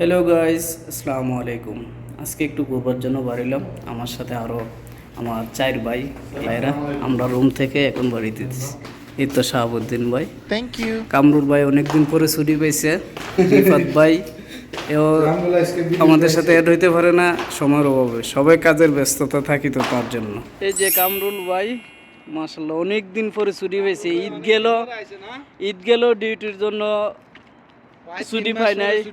Hello guys আসসালামু আলাইকুম। আজকে একটু ঘুরবার জন্য বাড়িলাম। আমার সাথে আরও আমার চার ভাই ভাইরা আমরা রুম থেকে এখন বাড়িতে এই তো শাহাবুদ্দিন ভাই। থ্যাংক ইউ কামরুল ভাই অনেকদিন পরে ছুটি পেয়েছে রিফাত ভাই এও আমাদের সাথে অ্যাড হইতে পারে না সময়ের অভাবে। সবাই কাজের ব্যস্ততা থাকি তো তার জন্য। এই যে কামরুল ভাই মাসাল্লাহ অনেক দিন পরে ছুটি পেয়েছে ঈদ গেল ঈদ গেল ডিউটির জন্য ছুটি পাই নাই।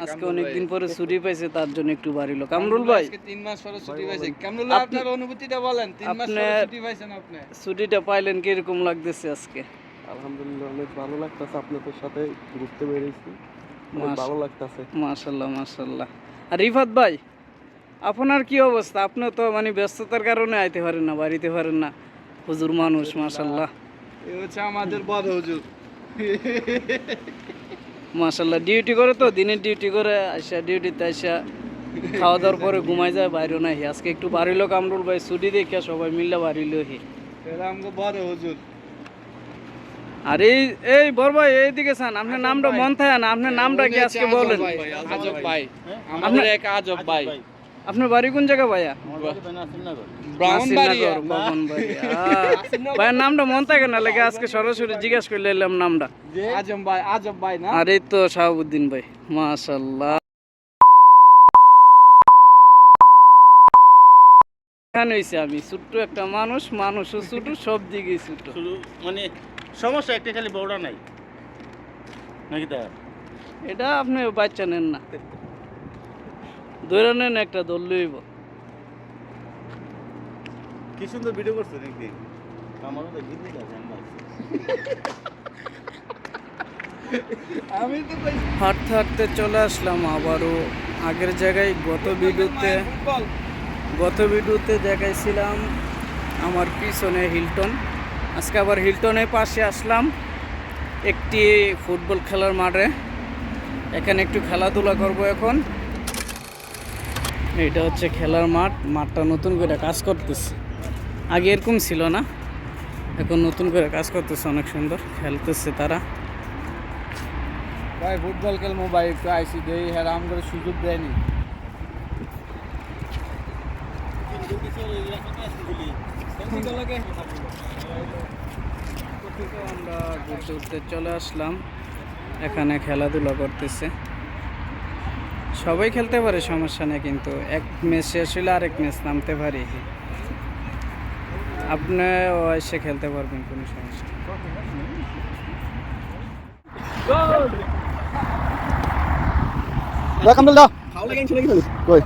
আজকে অনেক দিন পরে ছুটি পাইছে তার জন্য একটু বাড়িলো কামরুল ভাই তিন মাস পরে ছুটি পাইছে। কামরুল আপনি- আপনার অনুভূতিটা বলেন তিন মাস পরে ছুটি পাইছেন আপনি। ছুটিটা পাইলেন কীরকম লাগতেছে আজকে? আলহামদুলিল্লাহ অনেক ভালো লাগতেছে আপনাদের সাথে ঘুরতে বেরিয়েছি। ভালো লাগতেছে। মাশাল্লাহ মাশাল্লাহ। আর রিফাত ভাই আপনার কি অবস্থা? আপনি তো মানে ব্যস্ততার কারণে আইতে পারেন না বাড়িতে পারেন না। হুজুর মানুষ মাশাল্লাহ। এই হচ্ছে আমাদের বড় হুজুর। মাশাল্লাহ ডিউটি করে তো দিনের ডিউটি করে আসা ডিউটিতে আসা খাওয়া দাওয়ার পরে ঘুমাই যায় বাইরেও নাই। আজকে একটু বাড়িল কামরুল ভাই ছুটি দেখে সবাই মিললে বাড়িল হি হুজুর। আর এই এই বড় ভাই এইদিকে চান আপনার নামটা মন থাকে না আপনার নামটা কি আজকে বলেন? আজব ভাই। আমাদের এক আজব ভাই। আপনার বাড়ি কোন জায়গা ভাইয়া? ভাইয়ের নামটা মন থাকে না লেগে আজকে সরাসরি জিজ্ঞাসা করে এলাম নামটা। আজম ভাই আজব ভাই না? আর এই তো শাহাবুদ্দিন ভাই মাশাল্লাহ এখানে আমি ছোট্ট একটা মানুষ মানুষও ছোট সব দিকেই ছোট। মানে সমস্যা একটা খালি বড়টা নাই। নাকি তা এটা আপনি বাচ্চা নেন না। ধরে নেন একটা দল লইব। কি সুন্দর ভিডিও আমারও তো দিলাম আমি তো হাঁটতে হাঁটতে চলে আসলাম আবারও। আগের জায়গায় গত ভিডিওতে গত ভিডিওতে দেখাইছিলাম আমার পিছনে হিলটন। আজকে আবার হিলটনের পাশে আসলাম একটি ফুটবল খেলার মাঠে। এখানে একটু খেলাধুলা করব এখন। এটা হচ্ছে খেলার মাঠ মাঠটা নতুন করে কাজ করতেছে। আগে এরকম ছিল না এখন নতুন করে কাজ করতেছে অনেক সুন্দর খেলতেছে তারা। ভাই ফুটবল খেলব ভাই একটু আইসি দেই হ্যাঁ আম করে সুযোগ দেয়নি আমরা ঘুরতে ঘুরতে চলে আসলাম। এখানে খেলাধুলা করতেছে। সবাই খেলতে পারে সমস্যা নেই কিন্তু এক ম্যাচ শেষ হলে আরেক ম্যাচ নামতে পারি। আপনিও এসে খেলতে পারবেন কোনো সমস্যা কই?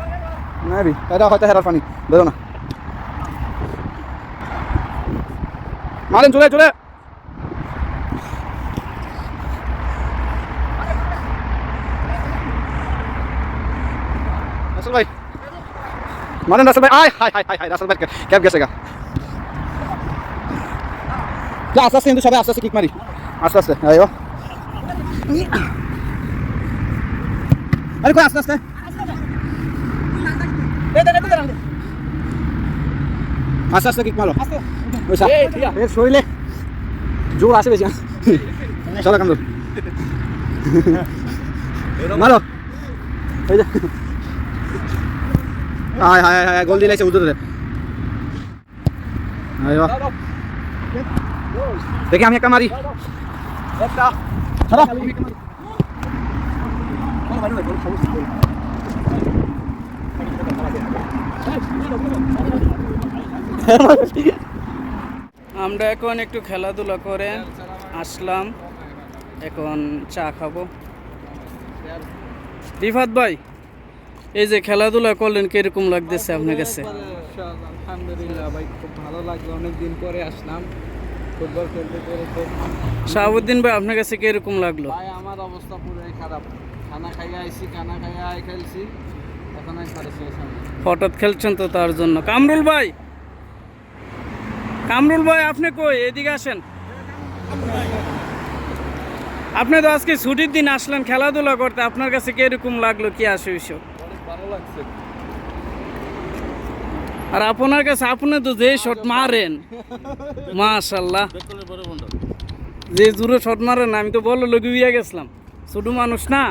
না রে এটা হয়তো হেরার পানি বেরো না। মারেন চলে চলে রাসেল ভাই মারেন রাসেল ভাই, আয় hi hi hi hi Rasel ভাই ক্যাব গেছে গা। আস্তে আস্তে কিন্তু সবাই আস্তে আস্তে কিক মারি। আস্তে আস্তে আয়ো আরে কই, আস্তে আস্তে। আস্তে আস্তে কিক মারো। এর শরীরে জোর আসে বেশি চলো কান্দুর মারো। এই যে। হায় হায় হায়, গোল দিলাইছে উদরে আয়ো দেখি আমি একটা মারি। আমরা এখন একটু খেলাধুলা করে আসলাম। এখন চা খাব। রিফাত ভাই এই যে খেলাধুলা করলেন কীরকম লাগতেছে আপনার কাছে? আলহামদুলিল্লাহ ভাই খুব ভালো লাগল। অনেক দিন পরে আসলাম। ফুটবল খেলতে পেরে খুব শাহাবুদ্দিন ভাই আপনার কাছে কীরকম লাগল? ভাই আমার অবস্থা পুরোই খারাপ। খানা খাইয়া আইছি খানা খাইয়া আই খেলছি। এখন আমি হঠাৎ খেলছেন তো তার জন্য। কামরুল ভাই! কামরুল ভাই আপনি কই? এদিকে আসেন। আপনি তো আজকে ছুটির দিন আসলেন খেলাধুলা করতে। আপনার কাছে কীরকম লাগল কি আসে লাগছে আর আপনার কাছে আপনি তো যে শট মারেন মাশাল্লাহ। যে জোরে শট মারেন আমি তো বলো লগিয়ে গেছিলাম। ছোট মানুষ না?